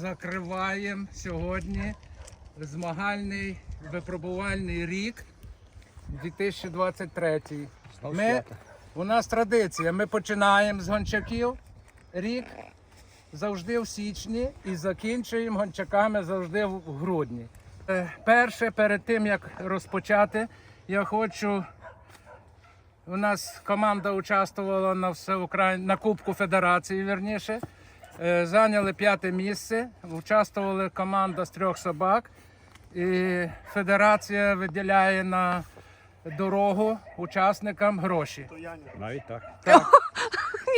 закриваємо сьогодні змагальний випробувальний рік 2023. Ми, у нас традиція. Ми починаємо з гончаків рік завжди в січні і закінчуємо гончаками завжди в грудні. Е, Перше, перед тим як розпочати, я хочу. У нас команда участвувала на всеукраї... на Кубку Федерації, вірніше. Е, Зайняли п'яте місце. Участвували команда з трьох собак. І федерація виділяє на дорогу учасникам гроші. Навіть так.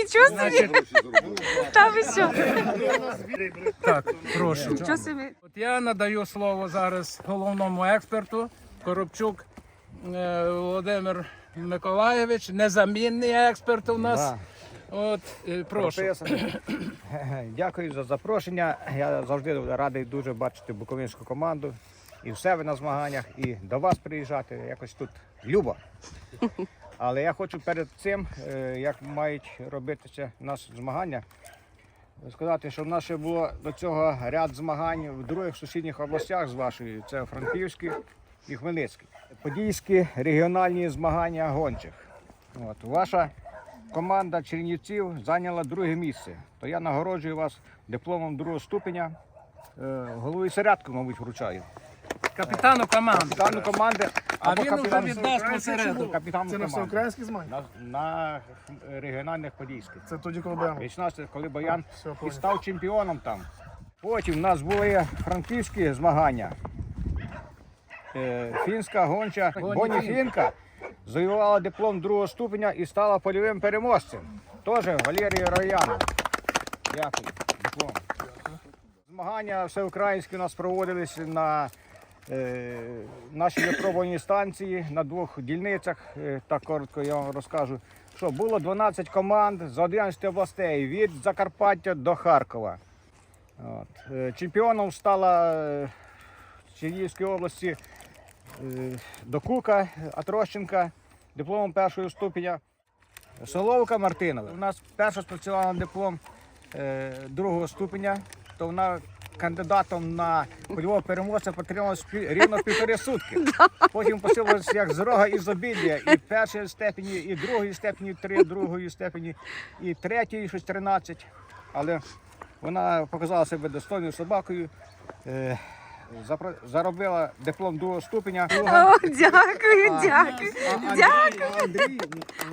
Нічого собі, Значить, та ви що? так, прошу. Нічого собі. От я надаю слово зараз головному експерту Коробчук е, Володимир Миколаєвич, незамінний експерт у нас. Да. От, е, прошу. Прописано. Дякую за запрошення. Я завжди радий дуже бачити буковинську команду і в себе на змаганнях, і до вас приїжджати. Якось тут любо. Але я хочу перед цим, е, як мають робитися наші змагання, сказати, що в нас ще було до цього ряд змагань в других сусідніх областях з вашої. Це Франківський і Хмельницький. Подільські регіональні змагання гончих. От, ваша команда Чернівців зайняла друге місце. То я нагороджую вас дипломом другого ступеня. Е, Голови середку, мабуть, вручаю. Капітану команди. Капітану команди А або він капітану, віддасть посереду. капітану Це на команди. всеукраїнські змагання? На, на регіональних подільських. Це тоді, коли беремо. 18, коли Все, і став чемпіоном там. Потім в нас були франківські змагання. Е, Фінська гонча Гоні Фінка. Завоювала диплом другого ступеня і стала польовим переможцем. Теж Валерій Рояна. Дякую. Диплом. Змагання всеукраїнські у нас проводились на е, нашій випробувальній станції на двох дільницях. Е, так коротко я вам розкажу. Що було 12 команд з 11 областей від Закарпаття до Харкова. От. Е, Чемпіоном стала е, Чернігівської області Докука Атрощенка дипломом першого ступеня. Соловка Мартинова. У нас перша спрацювала на диплом е, другого ступеня, то вона кандидатом на польового переможця потрималась пі- рівно півтори сутки. Потім посилилась як з рога ізобілля, і першої степені, і другої степені, три другої степені, і третьої, щось 13. Але вона показала себе достойною собакою. Заробила диплом другого ступеня. О, дякую, дякую. А Дякую. Андрій, Андрій,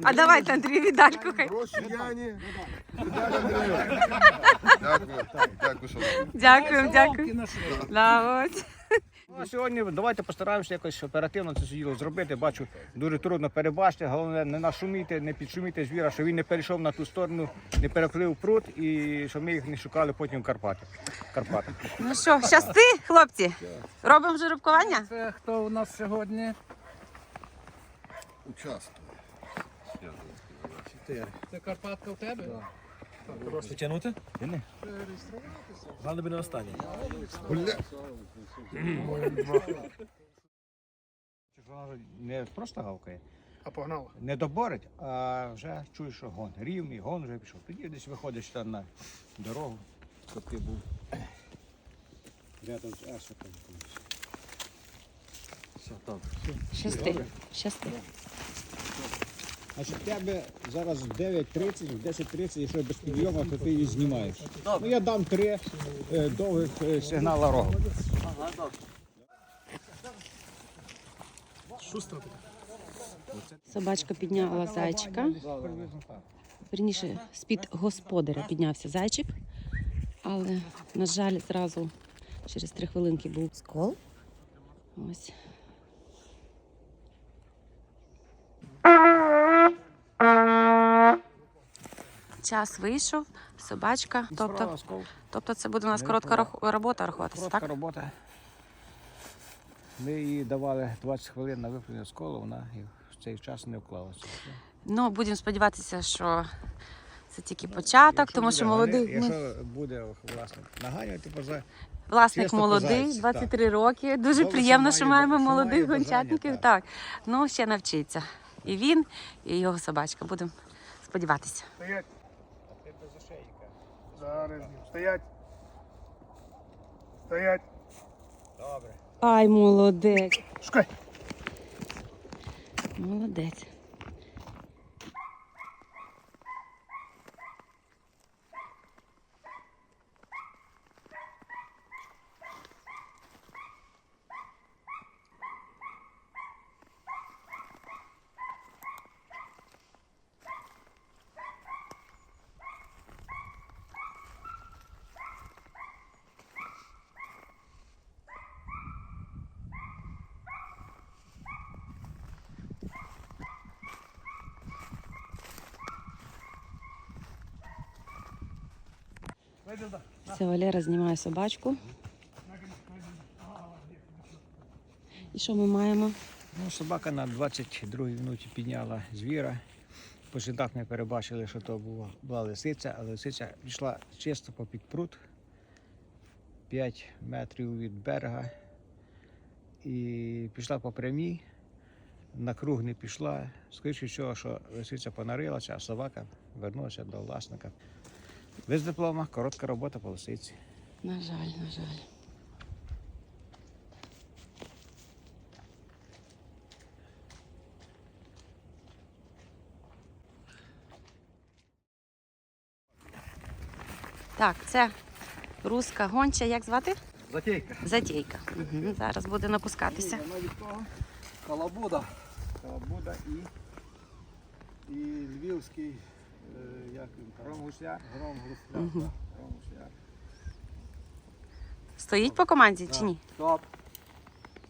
А давайте Андрій віддальку хай. Гроші Яні. Дякую, дякую, що Дякую, дякую. Да, ось. Ну, а сьогодні давайте постараємося якось оперативно це діло зробити. Бачу, дуже трудно перебачити. Головне не нашуміти, не підшуміти звіра, щоб він не перейшов на ту сторону, не переплив пруд і щоб ми їх не шукали потім в Карпати. Карпати. Ну що, щасти, хлопці? Робимо жеребкування? Це хто у нас сьогодні? участвую. Це Карпатка в тебе? Тягнути? Не. Головне би не останній. Бля, Вона не просто гавкає, А погнали. не доборить, а вже чуєш, що гон. Рівний гон вже пішов. Тоді десь виходиш там на дорогу, щоб ти був рядом з Асиком. Все, добре. Щасти, щасти. Значить, в тебе зараз 9.30, в 10.30, якщо без підйому, то ти її знімаєш. Ну, я дам три е, довгих е, сигнала рогу. Собачка підняла зайчика. Верніше, з-під господаря піднявся зайчик. Але, на жаль, зразу через три хвилинки був скол. Ось. Час вийшов, собачка. Тобто, тобто це буде у нас коротка робота рахуватися, Коротка робота. Ми їй давали 20 хвилин на виправлення сколу, вона і в цей час не вклалася. Ну, будемо сподіватися, що це тільки початок, тому що молодий. ну, Якщо буде власник наганювати поза Власник Чисто молодий, козацькі, 23 роки. Дуже Добре, приємно, що що має маємо ба- що має молодих гончатників. так. Так, ну ще навчиться. І він, і його собачка. Будемо сподіватися. Зараз. Стоять. Стоять. Добре. Ай, молодець. Шукай. Молодець. Це Валера знімає собачку. І що ми маємо? Ну, собака на 22-й минуті підняла звіра. По слідах ми перебачили, що то була, була лисиця, а лисиця пішла чисто попід пруд 5 метрів від берега. І пішла по прямій, на круг не пішла. Скоріше всього, що лисиця понарилася, а собака вернулася до власника. Без диплома, коротка робота по лисиці. На жаль, на жаль. Так, це руска гонча. Як звати? Затейка. Затійка. Угу. Зараз буде напускатися. Калабуда. Буде і І львівський, як він гром гусля. Гром гусля. Мгм. Гром гусля. Стоїть по команді чи ні? Стоп.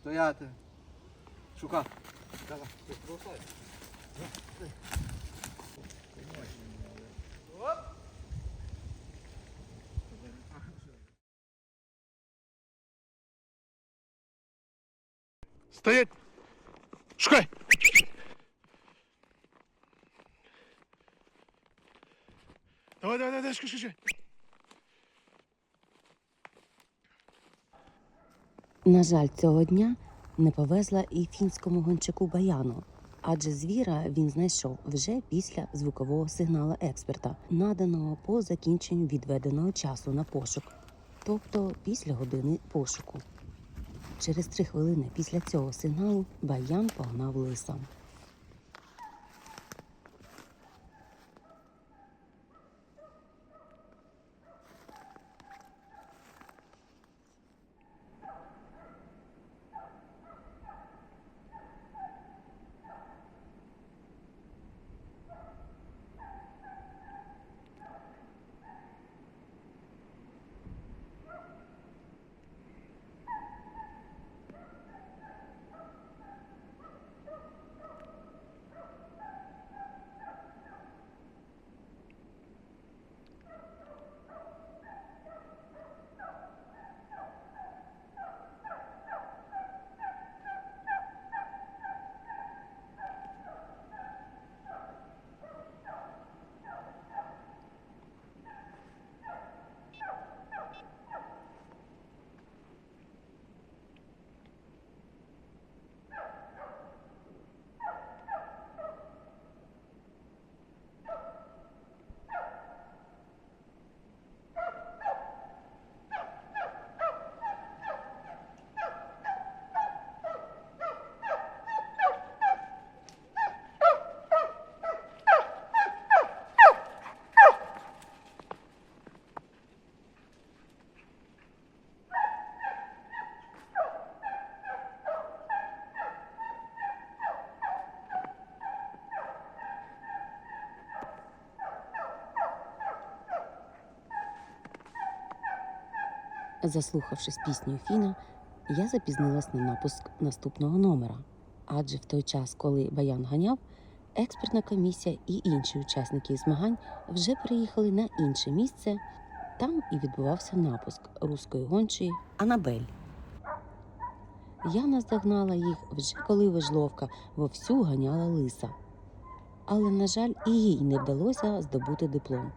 Стояти. Шукати. Стоять. Шукай, шукай. На жаль, цього дня не повезла і фінському гончаку Баяну, адже звіра він знайшов вже після звукового сигналу експерта, наданого по закінченню відведеного часу на пошук, тобто після години пошуку. Через три хвилини після цього сигналу Баян погнав лиса. Заслухавшись пісню Фіна, я запізнилась на напуск наступного номера. Адже в той час, коли Баян ганяв, експертна комісія і інші учасники змагань вже приїхали на інше місце. Там і відбувався напуск руської гончої Анабель. Я наздогнала їх вже коли вежловка вовсю ганяла лиса. Але, на жаль, і їй не вдалося здобути диплом.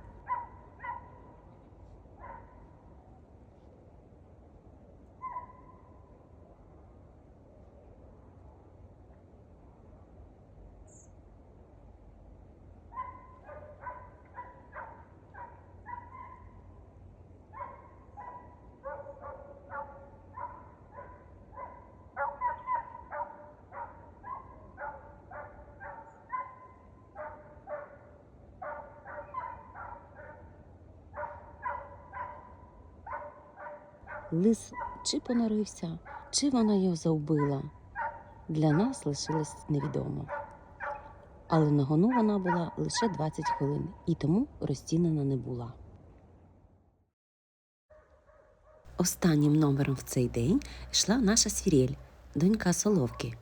Лис чи понорився, чи вона його завбила. Для нас лишилось невідомо. Але на гону вона була лише 20 хвилин і тому розцінена не була. Останнім номером в цей день йшла наша свірель, донька Соловки.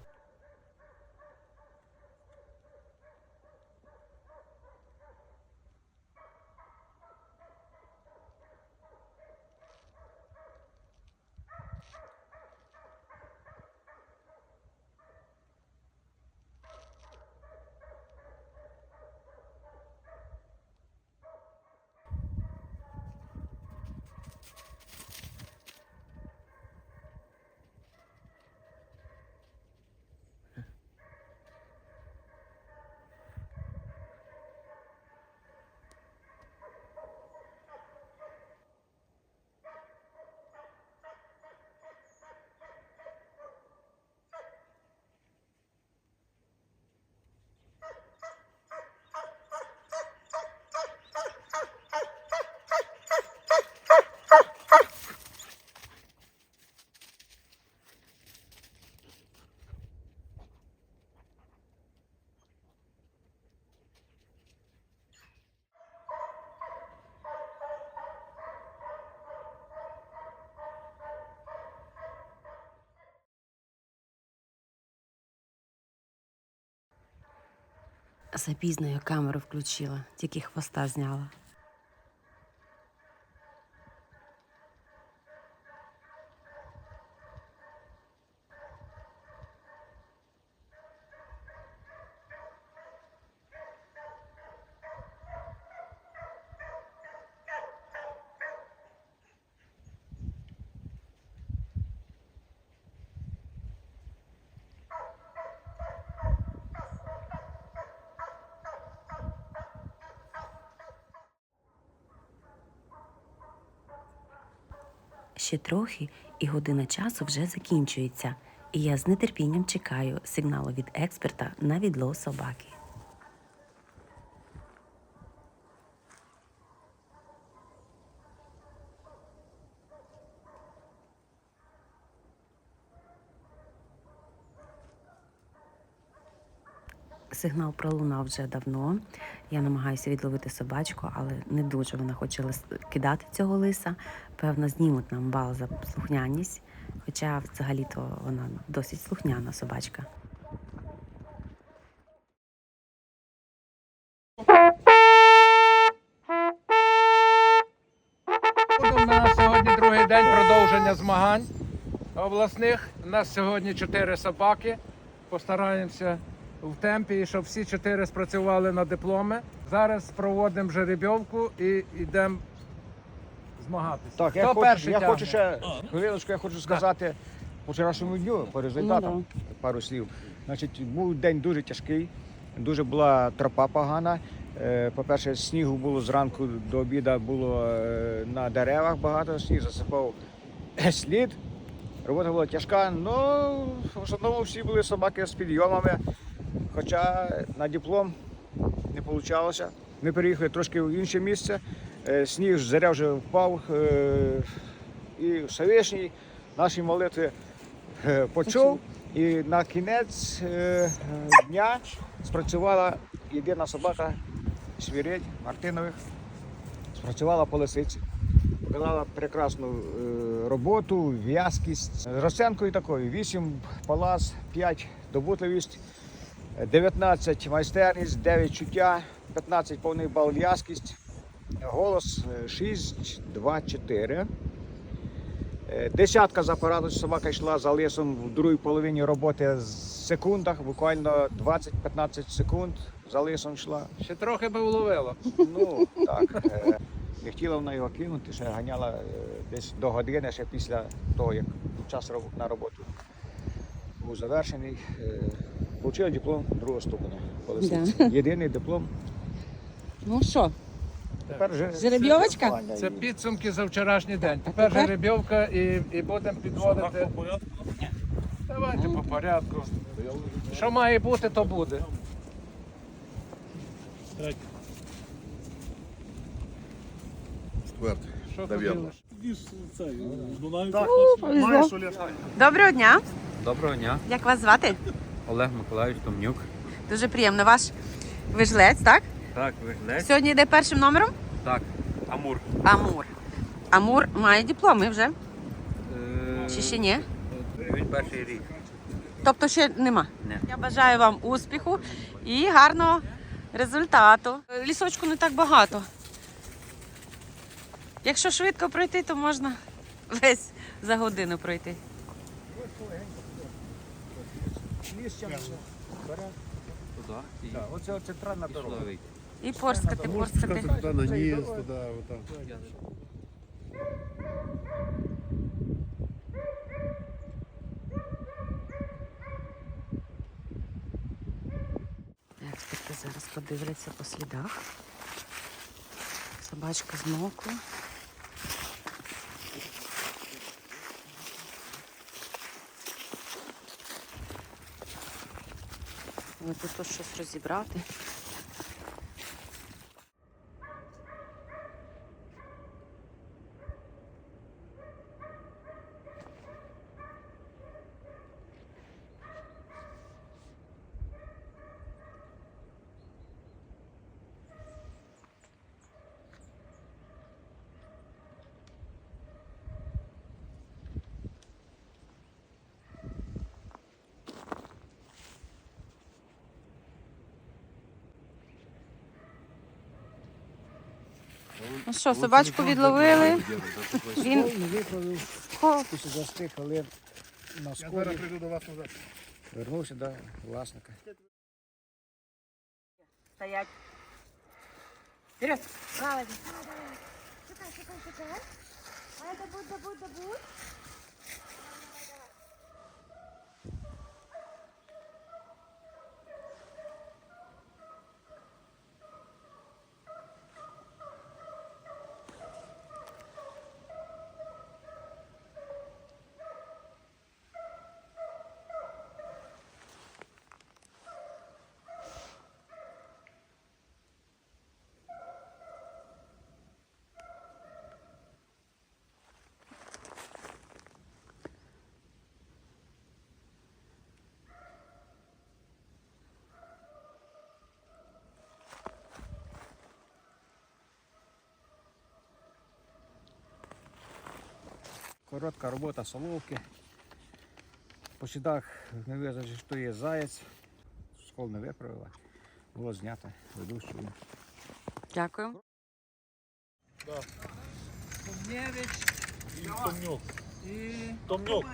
Запізно я камеру включила, тільки хвоста зняла. Ще трохи, і година часу вже закінчується, і я з нетерпінням чекаю сигналу від експерта на відло собаки. Сигнал пролунав вже давно. Я намагаюся відловити собачку, але не дуже вона хоче лис- кидати цього лиса. Певно, знімуть нам бал за слухняність. Хоча взагалі-то вона досить слухняна собачка. У нас сьогодні другий день продовження змагань обласних. У нас сьогодні чотири собаки. Постараємося в темпі, щоб всі чотири спрацювали на дипломи. Зараз проводимо жеребьовку і йдемо змагатися. Так, Хто я, хочу, перший я тягне? хочу ще хвилиночку, я хочу сказати по вчорашньому дню, по результатам Ну, пару слів. Значить, був день дуже тяжкий, дуже була тропа погана. Е, По-перше, снігу було зранку до обіду було е, на деревах багато, сніг засипав слід. Робота була тяжка, але в основному всі були собаки з підйомами. Хоча на диплом не вийшло. Ми переїхали трошки в інше місце. Е, Сніг заря вже впав. е, І Всевишній наші молитви е, почув. І на кінець дня спрацювала єдина собака свірель Мартинових. Спрацювала по лисиці. Виконала прекрасну роботу, в'язкість. З розценкою такою: 8 палас, 5 добутливість, 19 майстерність, 9 чуття, 15 повний бал в'язкість, голос е, 6, 2, 4. Е, Десятка з апарату собака йшла за лисом в другій половині роботи в секундах, буквально 20-15 секунд за лисом йшла. Ще трохи би вловило. Ну так. е, Не хотіла вона його кинути, ще ганяла е, десь до години, ще після того, як час на роботу був завершений. Получила диплом другого ступеня. по лисиці. Єдиний диплом. Ну що, Тепер вже Жеребйовочка? Це підсумки за вчорашній день. Тепер тепер? жеребьовка і, і будемо підводити. Давайте по порядку. Що має бути, то буде. Четвертий. Що Дев'ятий. хотілося? ніж цей. Ну. Доброго дня! Доброго дня, Як вас звати? Олег Миколаївич Томнюк. Дуже приємно. Ваш вижлець, так? Так, виглядає. Сьогодні йде першим номером? Так, Амур. Амур. Амур має дипломи вже. Е, Чи ще ні? Він перший рік. Тобто ще нема. Ні. Я бажаю вам успіху і гарного результату. Лісочку не так багато. Якщо швидко пройти, то можна весь за годину пройти. Туди і Так, Оце центральна дорога. І порскати, порскати. Туда на низ, туда, вот там. Експерти зараз подивляться по слідах. Собачка змокла. Тут щось розібрати. Ну що, собачку відловили. Він застиг, але Хо- після за 10 хвилин на Я зараз прийду до вас назад. вернувся до власника. стоять. Вперед! чекай. Шукай, шукай, шукай. Давай, добудь, добудь, добудь. Коротка робота соловки. По сідах не визначив, що є заяць. Скол не виправила. Було знято ведучою. Дякую. Томнюк. І Томнюк.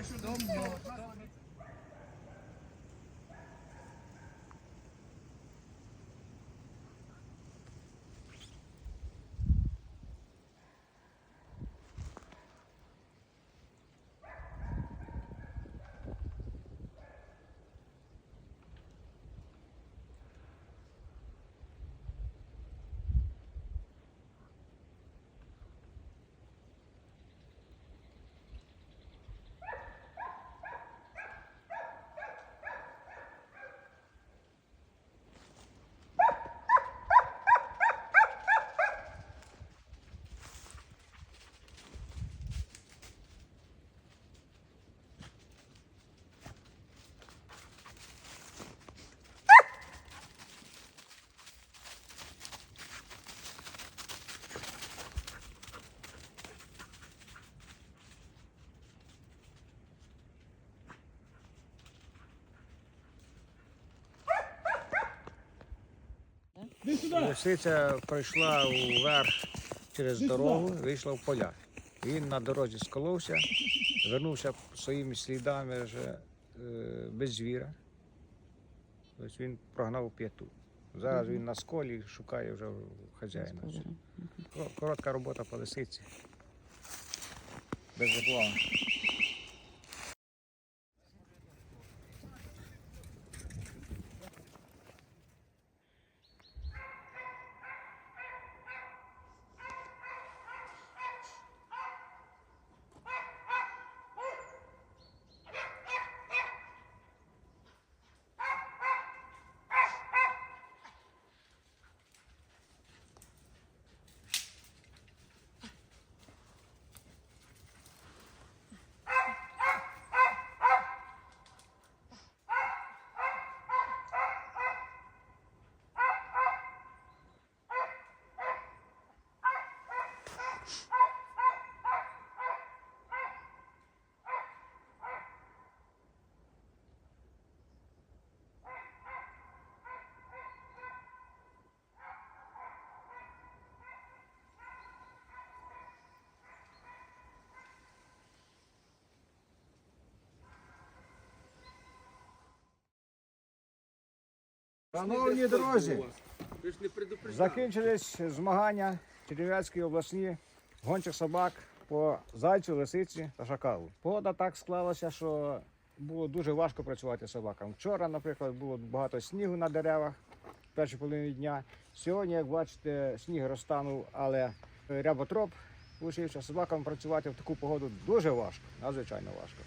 Лисиця пройшла вверх через дорогу, вийшла в поля. Він на дорозі сколовся, вернувся своїми слідами вже е, без звіра. Тобто він прогнав п'яту. Зараз він на сколі шукає вже хазяїна. Коротка робота по лисиці. Без диплому. Шановні друзі, закінчились змагання Чернівецької обласні гончих собак по зайцю, лисиці та шакалу. Погода так склалася, що було дуже важко працювати собакам. Вчора, наприклад, було багато снігу на деревах в першій половині дня. Сьогодні, як бачите, сніг розтанув, але ряботроп лишився. Собакам працювати в таку погоду дуже важко, надзвичайно важко.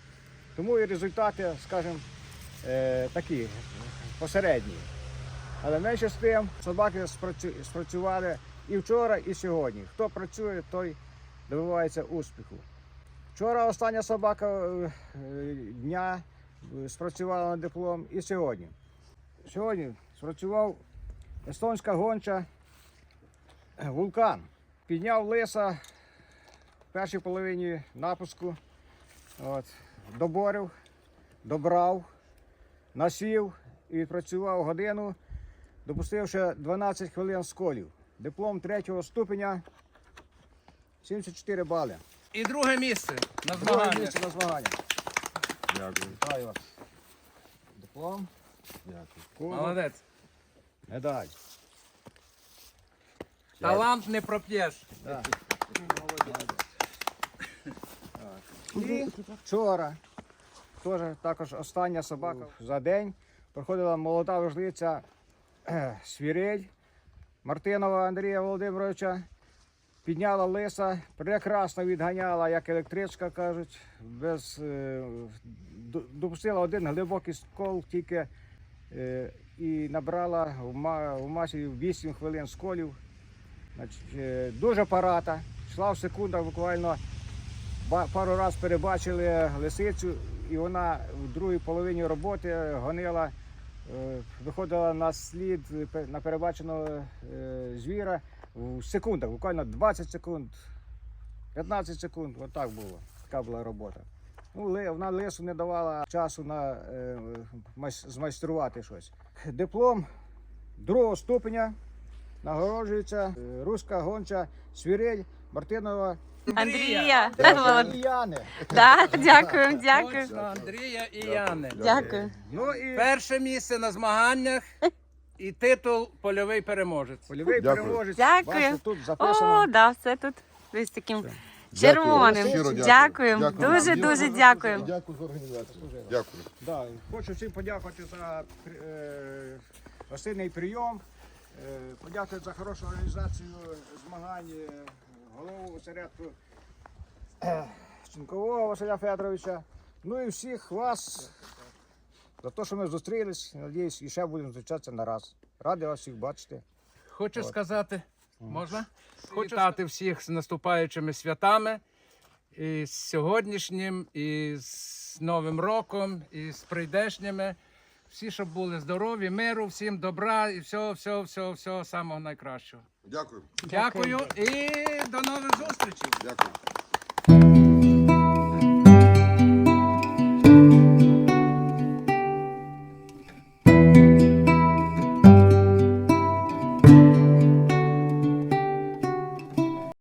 Тому і результати, скажімо, е, такі посередні. Але менше з тим собаки спрацювали і вчора, і сьогодні. Хто працює, той добивається успіху. Вчора остання собака е, дня е, спрацювала на диплом і сьогодні. Сьогодні спрацював естонська гонча е, вулкан. Підняв лиса в першій половині напуску. От, доборив, добрав, насів і відпрацював годину допустивши 12 хвилин сколів. Диплом третього ступеня 74 бали. І друге місце на Друге місце на змагання. Дякую. Вітаю вас. Диплом, Дякую. кубок, Молодець. медаль. Талант не проп'єш. І вчора теж також остання собака за день проходила молода важливця е, Свірель Мартинова Андрія Володимировича. Підняла лиса, прекрасно відганяла, як електричка кажуть, без, е, допустила один глибокий скол тільки е, і набрала в, масі 8 хвилин сколів. Значить, е, дуже парата, йшла в секундах буквально пару разів перебачили лисицю, і вона в другій половині роботи гонила, виходила на слід е, на перебаченого е, звіра в секундах, буквально 20 секунд, 15 секунд, отак було. Така була робота. Ну, вона лису не давала часу на е, змайструвати щось. Диплом другого ступеня нагороджується е, руська гонча Свірель Мартинова Андрія. Теж Яни. Так, дякую, дякую. Точно, Андрія і Яни. Дякую. Ну і Перше місце на змаганнях і титул польовий переможець. польовий Дякую. переможець. Дякую. Бачите, тут О, записано. да, все тут. Ось таким Дякую. червоним. Щиро дякую. Дякую. Дякую. Дуже, дуже дякую. Дякую за організацію. Дякую. Да, хочу всім подякувати за е, гостинний прийом. Е, подякувати за хорошу організацію змагань е, голову осередку Ченкового Василя Федоровича. Ну і всіх вас за те, що ми зустрілись. Надіюсь, і ще будемо зустрічатися на раз. Радий вас всіх бачити. Хочу сказати, можна? Хочу вітати всіх з наступаючими святами. І з сьогоднішнім, і з Новим роком, і з прийдешніми. Всі, щоб були здорові, миру, всім добра і всього, всього, всього, всього самого найкращого. Дякую. Дякую і до нових зустрічей. Дякую.